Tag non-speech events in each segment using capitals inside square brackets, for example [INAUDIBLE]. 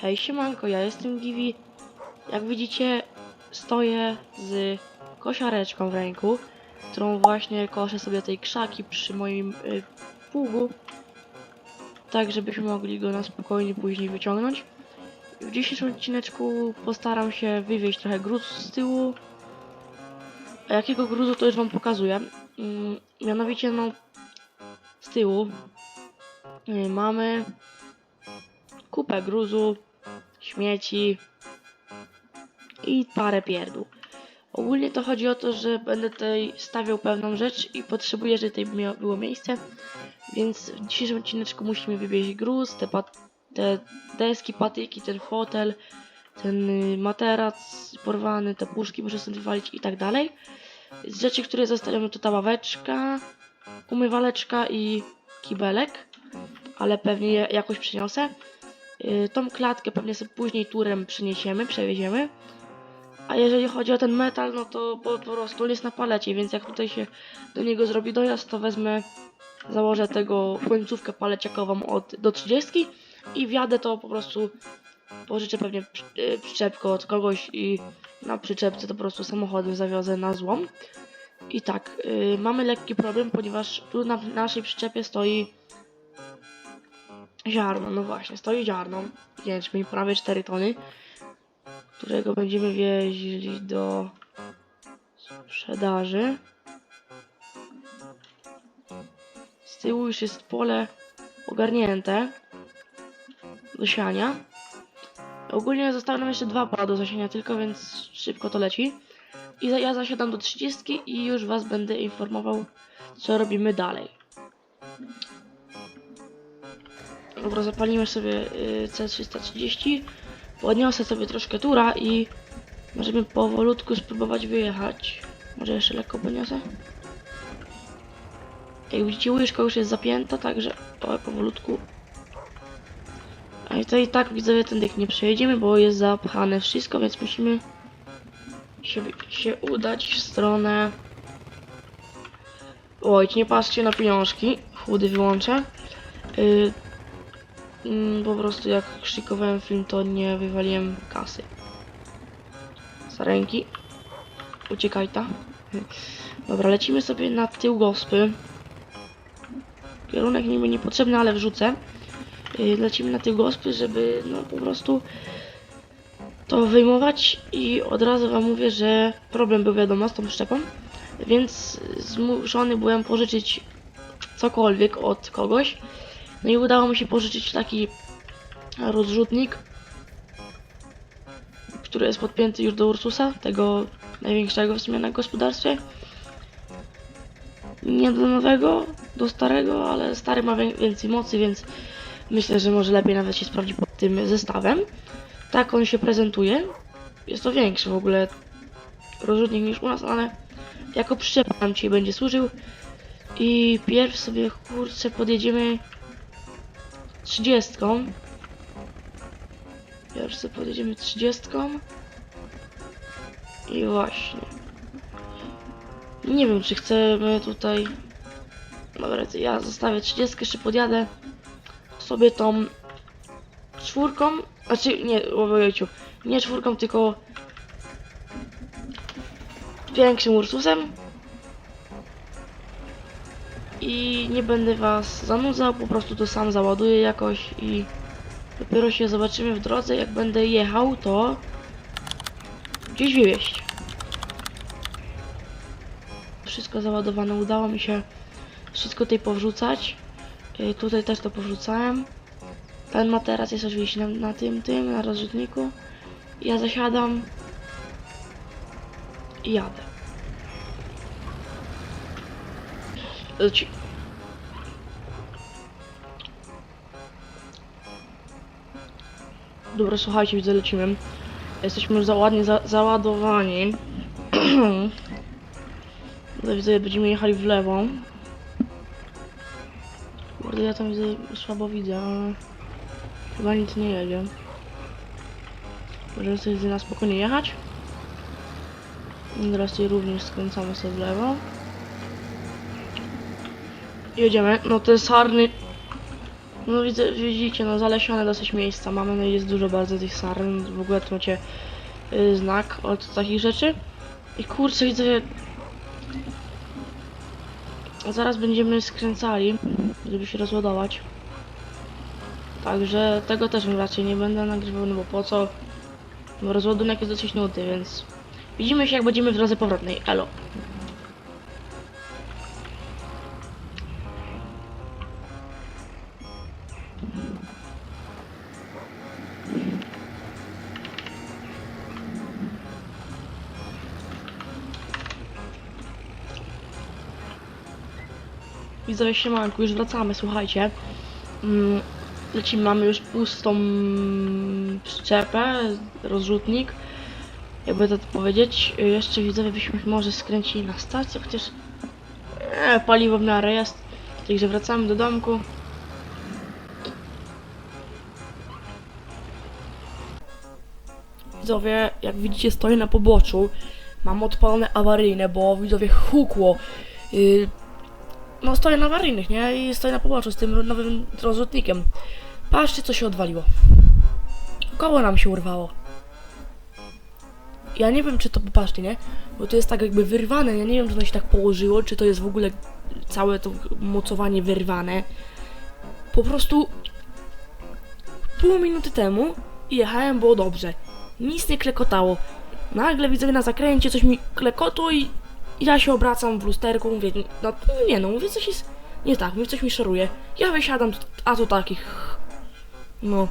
Hej, siemanko, ja jestem Givi. Jak widzicie, stoję z kosiareczką w ręku, którą właśnie koszę sobie tej krzaki przy moim y, pługu, tak żebyśmy mogli go na spokojnie później wyciągnąć. W dzisiejszym odcineczku postaram się wywieźć trochę gruzu z tyłu. A jakiego gruzu to już wam pokazuję. Mm, mianowicie no z tyłu y, mamy kupę gruzu, śmieci i parę pierdół. Ogólnie to chodzi o to, że będę tutaj stawiał pewną rzecz i potrzebuję, żeby tutaj było miejsce, więc w dzisiejszym odcineczku musimy wywieźć gruz, te, te deski, patyki, ten fotel, ten y, materac porwany, te puszki muszę stąd wywalić i tak dalej. Z rzeczy, które zostawiamy to ta ławeczka, umywaleczka i kibelek, ale pewnie jakoś przyniosę. Y, Tą klatkę pewnie sobie później turem przyniesiemy, przewieziemy. A jeżeli chodzi o ten metal, no to po, prostu on jest na palecie, więc jak tutaj się do niego zrobi dojazd, to wezmę, założę tego końcówkę paleciakową od, do 30 i wjadę to po prostu, pożyczę pewnie y, przyczepkę od kogoś i na przyczepce to po prostu samochodem zawiozę na złom. I tak, y, mamy lekki problem, ponieważ tu na naszej przyczepie stoi ziarno, no właśnie, stoi ziarno, jęczmień, prawie 4 tony, którego będziemy wieźli do sprzedaży. Z tyłu już jest pole ogarnięte do siania. Ogólnie zostały nam jeszcze dwa pola do zasiania tylko, więc szybko to leci. I ja zasiadam do 30 i już was będę informował, co robimy dalej. Dobra, zapalimy sobie y, C330. Podniosę sobie troszkę tura i możemy powolutku spróbować wyjechać. Może jeszcze lekko podniosę. Jak widzicie, łyżka już jest zapięta, także o, powolutku. A i to i tak widzowie ten dyk nie przejedziemy, bo jest zapchane wszystko, więc musimy się, się udać w stronę. Oj, nie patrzcie na pieniążki. Chudy wyłączę. Y, Mm, po prostu jak szykowałem film, to nie wywaliłem kasy. Ręki. Uciekaj ta. [LAUGHS] Dobra, lecimy sobie na tył gospy. Kierunek niby niepotrzebny, ale wrzucę. Yy, Lecimy na tył gospy, żeby no po prostu to wyjmować i od razu wam mówię, że problem był wiadomo z tą szczepą, więc zmuszony byłem pożyczyć cokolwiek od kogoś. No i udało mi się pożyczyć taki rozrzutnik, który jest podpięty już do Ursusa, tego największego w sumie na gospodarstwie. Nie do nowego, do starego, ale stary ma wię- więcej mocy, więc myślę, że może lepiej nawet się sprawdzi pod tym zestawem. Tak on się prezentuje. Jest to większy w ogóle rozrzutnik niż u nas, ale jako przyczepa nam dzisiaj będzie służył. I pierw sobie kurczę podjedziemy 30. Pierwszy podjedziemy 30. I właśnie. Nie wiem, czy chcemy tutaj. Dobra, ja zostawię 30, jeszcze podjadę sobie tą czwórką. Znaczy, nie, ojejciu, nie czwórką, tylko większym Ursusem. I nie będę was zanudzał, po prostu to sam załaduję jakoś i dopiero się zobaczymy w drodze, jak będę jechał, to gdzieś wywieźć. Wszystko załadowane, udało mi się wszystko tutaj powrzucać. Y, Tutaj też to powrzucałem. Ten materac jest oczywiście na, na tym, tym, na rozrzutniku. Ja zasiadam i jadę. Dobra, słuchajcie, widzę, lecimy. Jesteśmy już za ładnie za, załadowani. [CLEARS THROAT] Widzę, będziemy jechali w lewo. Kurde, ja tam widzę, słabo widzę, ale chyba nic nie jedzie. Możemy sobie na spokojnie jechać. I teraz tutaj również skręcamy sobie w lewo. Jedziemy. No ten sarny No widzę, widzicie, no zalesione dosyć miejsca mamy, no jest dużo bardzo tych saren, w ogóle tu macie y, znak od takich rzeczy. I kurczę, widzę, zaraz będziemy skręcali, żeby się rozładować. Także tego też raczej nie będę nagrywał, no bo po co? No rozładunek jest dosyć nudny, więc widzimy się jak będziemy w drodze powrotnej. Elo. Widzowie siemanku, już wracamy, słuchajcie. Mm, lecimy, mamy już pustą przyczepę, rozrzutnik. Jakby to powiedzieć. Jeszcze widzowie byśmy może skręcili na stację, chociaż e, paliwo w miarę jest. Także wracamy do domku. Widzowie, jak widzicie stoję na poboczu. Mam odpalone awaryjne, bo widzowie hukło. Yy, no stoję na awaryjnych, nie? I stoję na poboczu z tym nowym rozrzutnikiem. Patrzcie, co się odwaliło. Koło nam się urwało. Ja nie wiem, czy to, popatrzcie, nie? Bo to jest tak jakby wyrwane, ja nie wiem, czy to się tak położyło, czy to jest w ogóle całe to mocowanie wyrwane. Po prostu pół minuty temu jechałem, było dobrze. Nic nie klekotało. Nagle widzę na zakręcie, coś mi klekotło i ja się obracam w lusterku, mówię, no nie no, mówię, coś jest nie tak, mówię, coś mi szoruje. Ja wysiadam, a tu takich, no,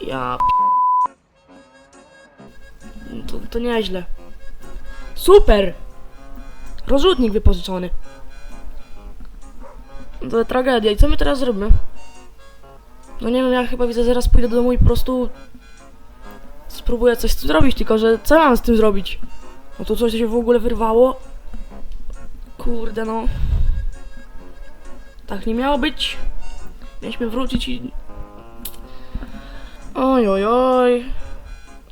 ja to, to nieźle. Super! Rozrzutnik wypożyczony. To tragedia. I co my teraz zrobimy? No nie wiem, ja chyba widzę, zaraz pójdę do domu i po prostu spróbuję coś z tym zrobić, tylko że co mam z tym zrobić? No to coś się w ogóle wyrwało. Kurde no. Tak nie miało być. Mieliśmy wrócić i... Oj, oj, oj.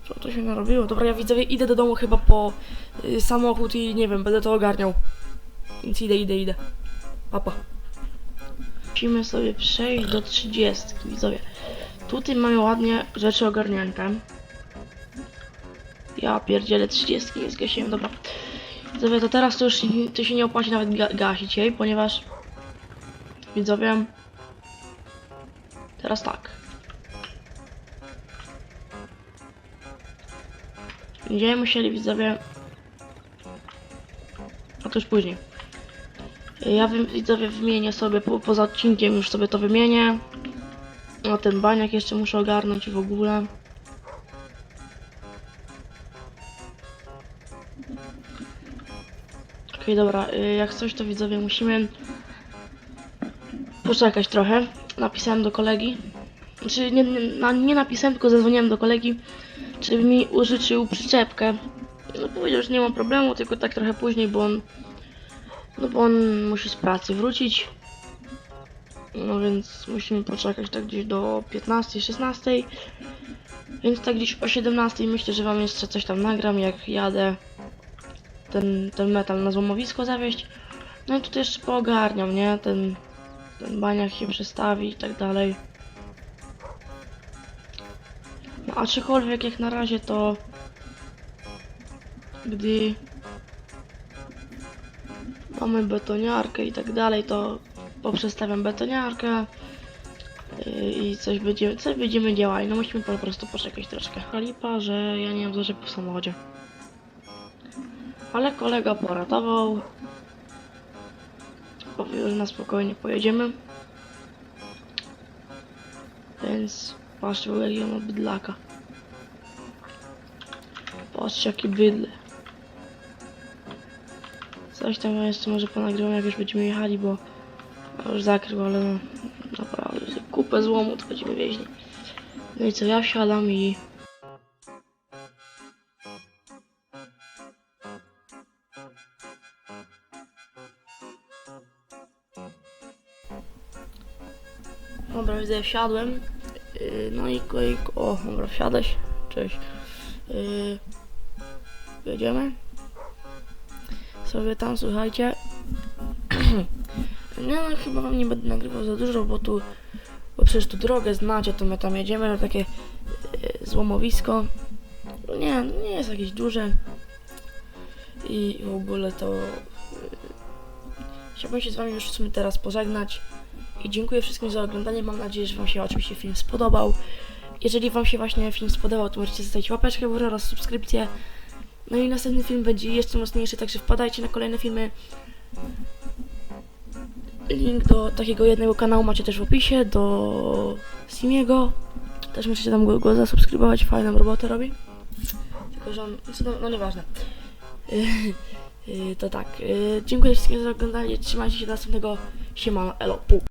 Co to się narobiło? Dobra, ja widzowie idę do domu chyba po y, samochód i nie wiem, będę to ogarniał. Więc idę, idę, idę. Papa. Musimy sobie przejść do 30, widzowie. Tutaj mamy ładnie rzeczy ogarnięte. Ja pierdzielę 30, nie zgasiłem, dobra. Widzowie, to teraz to już to się nie opłaci nawet ga gasić jej, ponieważ... Widzowie... Teraz tak. Będziemy musieli, widzowie... A to już później. Ja widzowie wymienię sobie, po, poza odcinkiem już sobie to wymienię. No ten baniak jeszcze muszę ogarnąć w ogóle. Dobra, y, jak coś to widzowie musimy poczekać trochę. Napisałem do kolegi. Znaczy nie, nie, nie napisałem, tylko zadzwoniłem do kolegi, żeby mi użyczył przyczepkę. No powiedział, że nie ma problemu, tylko tak trochę później, bo on no bo on musi z pracy wrócić. No więc musimy poczekać tak gdzieś do 15-16. Więc tak gdzieś o 17 myślę, że wam jeszcze coś tam nagram, jak jadę ten, ten metal na złomowisko zawieźć. No i tutaj jeszcze poogarniam, nie? Ten, ten baniak się przestawi i tak dalej. No aczkolwiek jak na razie to gdy mamy betoniarkę i tak dalej, to poprzestawiam betoniarkę yy, i coś będziemy, coś będziemy działali. No musimy po prostu poczekać troszkę. Lipa, że ja nie mam zarzepu w samochodzie. Ale kolega poratował. Powiedział, że na spokojnie pojedziemy. Więc patrzcie w ogóle jaki on ma bydlaka. Patrzcie jaki bydle. Coś tam jeszcze może ponagrywam jak już będziemy jechali, bo już zakrył, ale no, naprawdę kupę złomu to będziemy wieźli. No i co, ja wsiadam i... Dobra, widzę, wsiadłem. Yy, no i, i o, dobra, wsiadać. Cześć. Yy, jedziemy? sobie tam, słuchajcie. [CLEARS THROAT] Nie no, chyba wam nie będę nagrywał za dużo, bo tu, bo przecież tu drogę znacie, to my tam jedziemy na takie e, złomowisko. Nie, nie jest jakieś duże. I w ogóle to e, chciałbym się z wami już w sumie teraz pożegnać. I dziękuję wszystkim za oglądanie. Mam nadzieję, że wam się oczywiście film spodobał. Jeżeli wam się właśnie film spodobał, to możecie zostawić łapeczkę w górę oraz subskrypcję. No i następny film będzie jeszcze mocniejszy, także wpadajcie na kolejne filmy. Link do takiego jednego kanału macie też w opisie, do Simiego. Też możecie tam go, go zasubskrybować, fajną robotę robi. Tylko, że on, no, no nieważne. Yy, [LAUGHS] yy, to tak, yy, dziękuję wszystkim za oglądanie, trzymajcie się do następnego, siemano, elo.